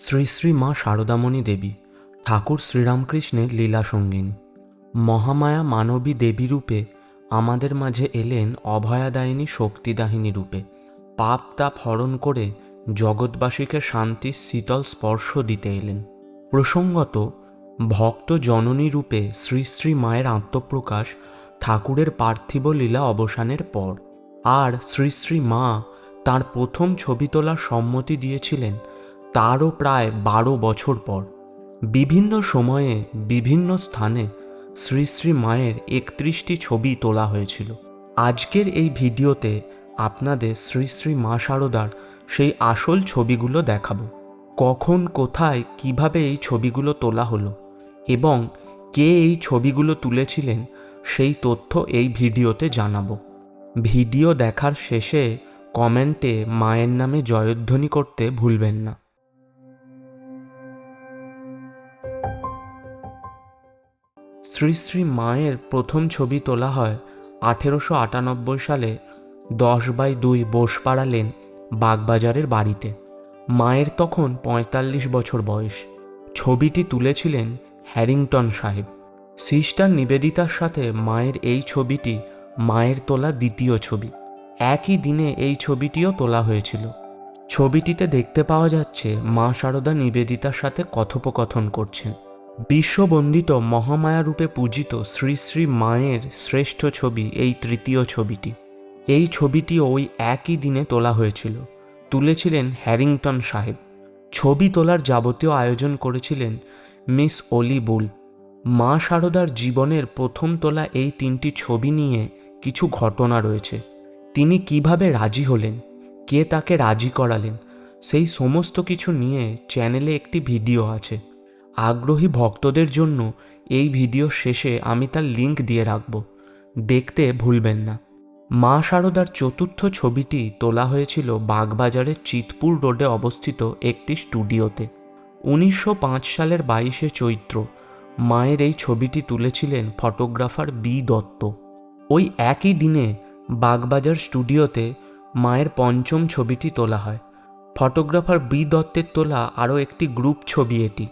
শ্রী শ্রী মা শারদামণি দেবী, ঠাকুর শ্রীরামকৃষ্ণের লীলা সঙ্গিনী। মহামায়া মানবী দেবী রূপে আমাদের মাঝে এলেন অভয়াদায়িনী শক্তিদাহিনী রূপে। পাপ তাপ হরণ করে জগৎবাসীকে শান্তির শীতল স্পর্শ দিতে এলেন। প্রসঙ্গত, ভক্ত জননী রূপে শ্রী শ্রী মায়ের আত্মপ্রকাশ ঠাকুরের পার্থিব লীলা অবসানের পর। আর শ্রী শ্রী মা তার প্রথম ছবি তোলার সম্মতি দিয়েছিলেন তারও প্রায় বারো বছর পর বিভিন্ন সময়ে বিভিন্ন স্থানে শ্রী শ্রী মায়ের একত্রিশটি ছবি তোলা হয়েছিল। আজকের এই ভিডিওতে আপনাদের শ্রী শ্রী মা শারদার সেই আসল ছবিগুলো দেখাবো। কখন, কোথায়, কীভাবে এই ছবিগুলো তোলা হলো এবং কে এই ছবিগুলো তুলেছিলেন সেই তথ্য এই ভিডিওতে জানাব। ভিডিও দেখার শেষে কমেন্টে মায়ের নামে জয়ধ্বনি করতে ভুলবেন না। শ্রী শ্রী মায়ের প্রথম ছবি তোলা হয় আঠেরোশো আটানব্বই সালে দশ বাই দুই বোসপাড়া লেন বাগবাজারের বাড়িতে। মায়ের তখন পঁয়তাল্লিশ বছর বয়স। ছবিটি তুলেছিলেন হ্যারিংটন সাহেব। সিস্টার নিবেদিতার সাথে মায়ের এই ছবিটি মায়ের তোলা দ্বিতীয় ছবি। একই দিনে এই ছবিটিও তোলা হয়েছিল। ছবিটিতে দেখতে পাওয়া যাচ্ছে মা শারদা নিবেদিতার সাথে কথোপকথন করছেন। বিশ্ববন্দিত মহামায়া রূপে পূজিত শ্রী শ্রী মায়ের শ্রেষ্ঠ ছবি এই তৃতীয় ছবিটি। এই ছবিটি ওই একই দিনে তোলা হয়েছিল। তুলেছিলেন হ্যারিংটন সাহেব। ছবি তোলার যাবতীয় আয়োজন করেছিলেন মিস অলি বুল। মা শারদার জীবনের প্রথম তোলা এই তিনটি ছবি নিয়ে কিছু ঘটনা রয়েছে। তিনি কীভাবে রাজি হলেন? কে তাকে রাজি করালেন? সেই সমস্ত কিছু নিয়ে চ্যানেলে একটি ভিডিও আছে। আগ্রহী ভক্তদের জন্য এই ভিডিও শেষে আমি তার লিংক দিয়ে রাখব। দেখতে ভুলবেন না। মা শারদার চতুর্থ ছবিটি তোলা হয়েছিল বাগবাজারের চিতপুর রোডে অবস্থিত একটি স্টুডিওতে। উনিশশো পাঁচ সালের বাইশে চৈত্র মায়ের এই ছবিটি তুলেছিলেন ফটোগ্রাফার বি দত্ত। ওই একই দিনে বাগবাজার স্টুডিওতে মায়ের পঞ্চম ছবিটি তোলা হয়। ফটোগ্রাফার বি দত্তের তোলা আরও একটি গ্রুপ ছবি এটি।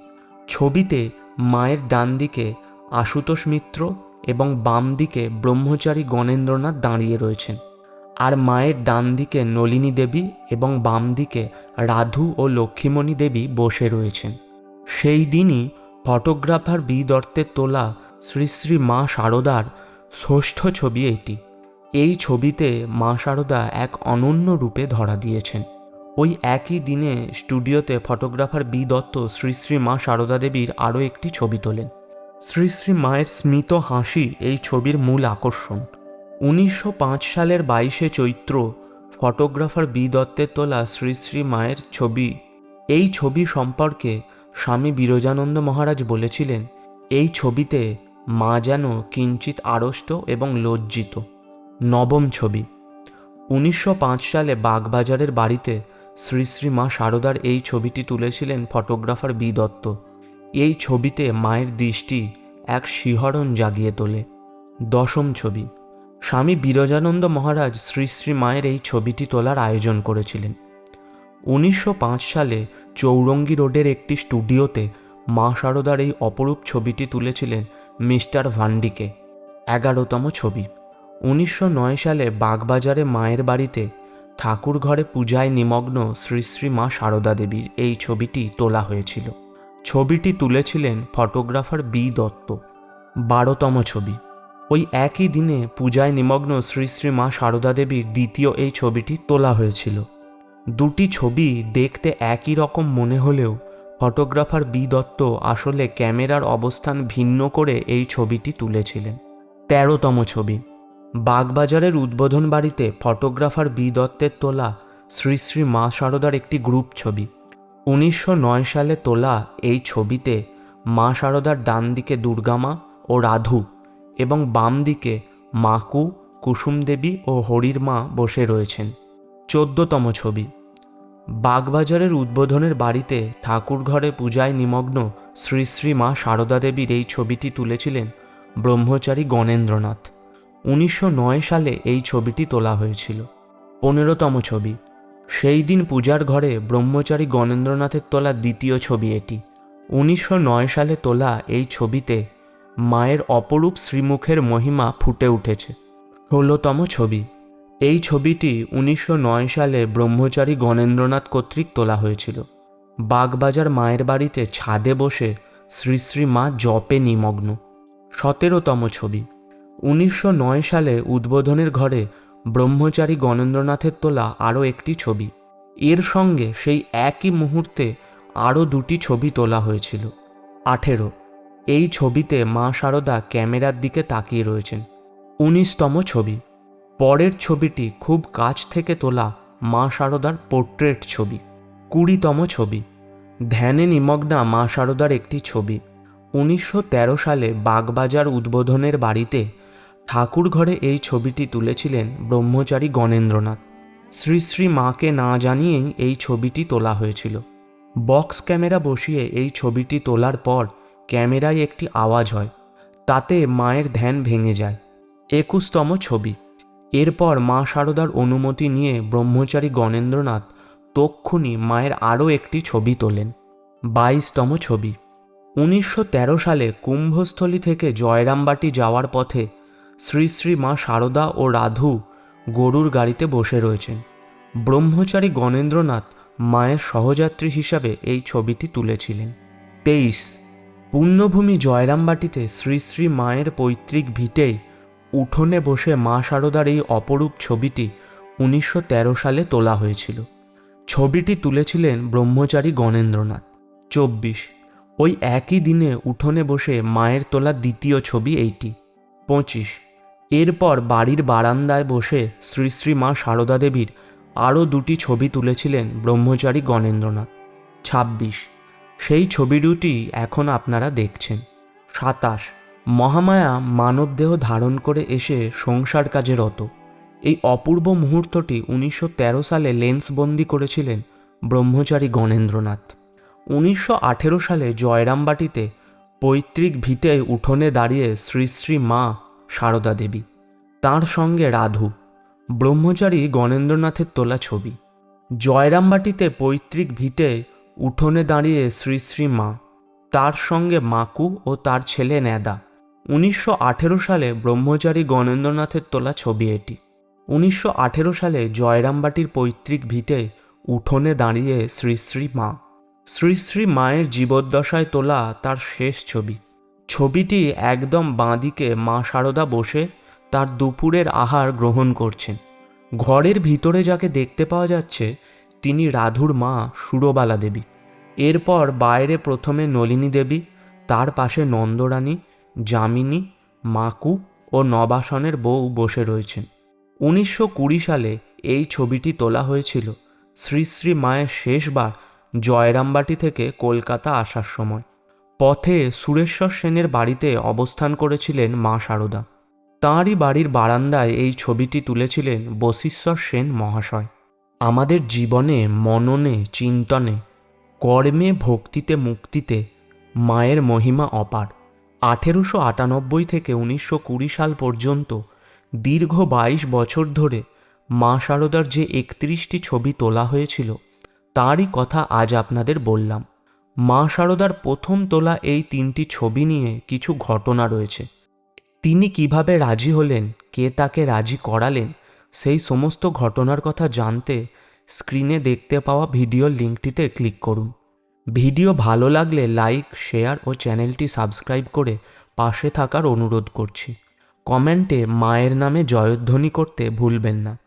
ছবিতে মায়ের ডান দিকে আশুতোষ মিত্র এবং বাম দিকে ব্রহ্মচারী গণেন্দ্রনাথ দাঁড়িয়ে রয়েছেন। আর মায়ের ডান দিকে নলিনী দেবী এবং বাম দিকে রাধু ও লক্ষ্মীমণি দেবী বসে রয়েছেন। সেই দিনই ফটোগ্রাফার বি দত্তের তোলা শ্রী শ্রী মা শারদার ষষ্ঠ ছবি এটি। এই ছবিতে মা শারদা এক অনন্য রূপে ধরা দিয়েছেন। ওই একই দিনে স্টুডিওতে ফটোগ্রাফার বি দত্ত শ্রী শ্রী মা শারদা দেবীর আরও একটি ছবি তোলেন। শ্রী শ্রী মায়ের স্মিত হাসি এই ছবির মূল আকর্ষণ। উনিশশো পাঁচ সালের বাইশে চৈত্র ফটোগ্রাফার বি দত্তের তোলা শ্রী শ্রী মায়ের ছবি, এই ছবি সম্পর্কে স্বামী বিরজানন্দ মহারাজ বলেছিলেন, এই ছবিতে মা যেন কিঞ্চিত আড়ষ্ট এবং লজ্জিত। নবম ছবি। উনিশশো পাঁচ সালে বাগবাজারের বাড়িতে শ্রী শ্রী মা শারদার এই ছবিটি তুলেছিলেন ফটোগ্রাফার বি দত্ত। এই ছবিতে মায়ের দৃষ্টি এক শিহরণ জাগিয়ে তোলে। দশম ছবি। স্বামী বিরজানন্দ মহারাজ শ্রী শ্রী মায়ের এই ছবিটি তোলার আয়োজন করেছিলেন। উনিশশো পাঁচ সালে চৌরঙ্গি রোডের একটি স্টুডিওতে মা শারদার এই অপরূপ ছবিটি তুলেছিলেন মিস্টার ভান্ডিকে। এগারোতম ছবি। উনিশশো নয় সালে বাগবাজারে মায়ের বাড়িতে ঠাকুর ঘরে পূজায় নিমগ্ন শ্রী শ্রী মা শারদা দেবীর এই ছবিটি তোলা হয়েছিল। ছবিটি তুলেছিলেন ফটোগ্রাফার বি দত্ত। বারোতম ছবি। ওই একই দিনে পূজায় নিমগ্ন শ্রী শ্রী মা সারদা দেবীর দ্বিতীয় এই ছবিটি তোলা হয়েছিল। দুটি ছবি দেখতে একই রকম মনে হলেও ফটোগ্রাফার বি দত্ত আসলে ক্যামেরার অবস্থান ভিন্ন করে এই ছবিটি তুলেছিলেন। তেরোতম ছবি। বাগবাজারের উদ্বোধন বাড়িতে ফটোগ্রাফার বি দত্তের তোলা শ্রী শ্রী মা শারদার একটি গ্রুপ ছবি। উনিশশো নয় সালে তোলা এই ছবিতে মা শারদার ডান দিকে দুর্গামা ও রাধু এবং বাম দিকে মাকু কুসুম দেবী ও হরির মা বসে রয়েছেন। চোদ্দতম ছবি। বাগবাজারের উদ্বোধনের বাড়িতে ঠাকুর ঘরে পূজায় নিমগ্ন শ্রী শ্রী মা শারদা দেবীর এই ছবিটি তুলেছিলেন ব্রহ্মচারী গণেন্দ্রনাথ। উনিশশো নয় সালে এই ছবিটি তোলা হয়েছিল। পনেরোতম ছবি। সেই দিন পূজার ঘরে ব্রহ্মচারী গণেন্দ্রনাথের তোলা দ্বিতীয় ছবি এটি। উনিশশো নয় সালে তোলা এই ছবিতে মায়ের অপরূপ শ্রীমুখের মহিমা ফুটে উঠেছে। ষোলোতম ছবি। এই ছবিটি উনিশশো নয় সালে ব্রহ্মচারী গণেন্দ্রনাথ কর্তৃক তোলা হয়েছিল। বাগবাজার মায়ের বাড়িতে ছাদে বসে শ্রী শ্রী মা জপে নিমগ্ন। সতেরোতম ছবি। উনিশশো নয় সালে উদ্বোধনের ঘরে ব্রহ্মচারী গণেন্দ্রনাথের তোলা আরও একটি ছবি। এর সঙ্গে সেই একই মুহূর্তে আরও দুটি ছবি তোলা হয়েছিল। আঠেরো। এই ছবিতে মা শারদা ক্যামেরার দিকে তাকিয়ে রয়েছেন। উনিশতম ছবি। পরের ছবিটি খুব কাছ থেকে তোলা মা শারদার পোর্ট্রেট ছবি। কুড়িতম ছবি। ধ্যানে নিমগ্না মা শারদার একটি ছবি। উনিশশো তেরো সালে বাগবাজার উদ্বোধনের বাড়িতে ঠাকুর ঘরে এই ছবিটি তুলেছিলেন ব্রহ্মচারী গণেন্দ্রনাথ। শ্রী শ্রী মাকে না জানিয়েই এই ছবিটি তোলা হয়েছিল। বক্স ক্যামেরা বসিয়ে এই ছবিটি তোলার পর ক্যামেরায় একটি আওয়াজ হয়, তাতে মায়ের ধ্যান ভেঙে যায়। একুশতম ছবি। এরপর মা শারদার অনুমতি নিয়ে ব্রহ্মচারী গণেন্দ্রনাথ তক্ষুনি মায়ের আরও একটি ছবি তোলেন। বাইশতম ছবি। উনিশশো তেরো সালে কুম্ভস্থলী থেকে জয়রামবাটি যাওয়ার পথে শ্রী শ্রী মা শারদা ও রাধু গরুর গাড়িতে বসে রয়েছেন। ব্রহ্মচারী গণেন্দ্রনাথ মায়ের সহযাত্রী হিসাবে এই ছবিটি তুলেছিলেন। তেইশ। পুণ্যভূমি জয়রামবাটিতে শ্রী শ্রী মায়ের পৈতৃক ভিটেই উঠোনে বসে মা শারদার এই অপরূপ ছবিটি উনিশশো তেরো সালে তোলা হয়েছিল। ছবিটি তুলেছিলেন ব্রহ্মচারী গণেন্দ্রনাথ। চব্বিশ। ওই একই দিনে উঠোনে বসে মায়ের তোলা দ্বিতীয় ছবি এইটি। পঁচিশ। এরপর বাড়ির বারান্দায় বসে শ্রী শ্রী মা সারদা দেবীর আরও দুটি ছবি তুলেছিলেন ব্রহ্মচারী গণেন্দ্রনাথ। ছাব্বিশ। সেই ছবি দুটি এখন আপনারা দেখছেন। সাতাশ। মহামায়া মানবদেহ ধারণ করে এসে সংসার কাজে রত। এই অপূর্ব মুহূর্তটি উনিশশো তেরো সালে লেন্সবন্দি করেছিলেন ব্রহ্মচারী গণেন্দ্রনাথ। উনিশশো আঠেরো সালে জয়রামবাটিতে পৈতৃক ভিটে উঠোনে দাঁড়িয়ে শ্রী শ্রী মা সারদা দেবী। তার সঙ্গে রাধু, ব্রহ্মচারী গণেন্দ্রনাথের তোলা ছবি। জয়রামবাটিতে পৈতৃক ভিটে উঠোনে দাঁড়িয়ে শ্রী শ্রী মা, তার সঙ্গে মাকু ও তার ছেলে নেদা উনিশশো আঠেরো সালে ব্রহ্মচারী গণেন্দ্রনাথের তোলা ছবি এটি। উনিশশো আঠেরো সালে জয়রামবাটির পৈতৃক ভিটে উঠোনে দাঁড়িয়ে শ্রী শ্রী মা, শ্রী শ্রী মায়ের জীবদ্দশায় তোলা তার শেষ ছবি। ছবিটি একদম বাঁদিকে মা শারদা বসে তার দুপুরের আহার গ্রহণ করছেন। ঘরের ভিতরে যাকে দেখতে পাওয়া যাচ্ছে, তিনি রাধুর মা সুরবালা দেবী। এরপর বাইরে প্রথমে নলিনী দেবী, তার পাশে নন্দরানী, যামিনী, মাকু ও নবাসনের বউ বসে রয়েছেন। উনিশশো কুড়ি সালে এই ছবিটি তোলা হয়েছিল। শ্রী শ্রী মায়ের শেষবার জয়রামবাটি থেকে কলকাতা আসার সময়। পথে সুরেশ্বর সেনের বাড়িতে অবস্থান করেছিলেন মা শারদা তাঁরই বাড়ির বারান্দায় এই ছবিটি তুলেছিলেন বশিশ্বর সেন মহাশয়। আমাদের জীবনে মননে, চিন্তনে, কর্মে ভক্তিতে মুক্তিতে মায়ের মহিমা অপার। আঠেরোশো আটানব্বই থেকে উনিশশো কুড়ি সাল পর্যন্ত দীর্ঘ বাইশ বছর ধরে মা শারদার যে একত্রিশটি ছবি তোলা হয়েছিল, তারই কথা আজ আপনাদের বললাম। মা শারদার প্রথম তোলা এই তিনটি ছবি নিয়ে কিছু ঘটনা রয়েছে। তিনি কীভাবে রাজি হলেন, কে তাকে রাজি করালেন, সেই সমস্ত ঘটনার কথা জানতে স্ক্রিনে দেখতে পাওয়া ভিডিও লিঙ্কটিতে ক্লিক করুন। ভিডিও ভালো লাগলে লাইক, শেয়ার ও চ্যানেলটি সাবস্ক্রাইব করে পাশে থাকার অনুরোধ করছি। কমেন্টে মায়ের নামে জয়ধ্বনি করতে ভুলবেন না।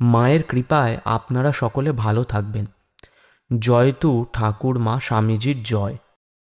মায়ের কৃপায় আপনারা সকলে ভালো থাকবেন। জয়তু ঠাকুর মা স্বামীজির জয়।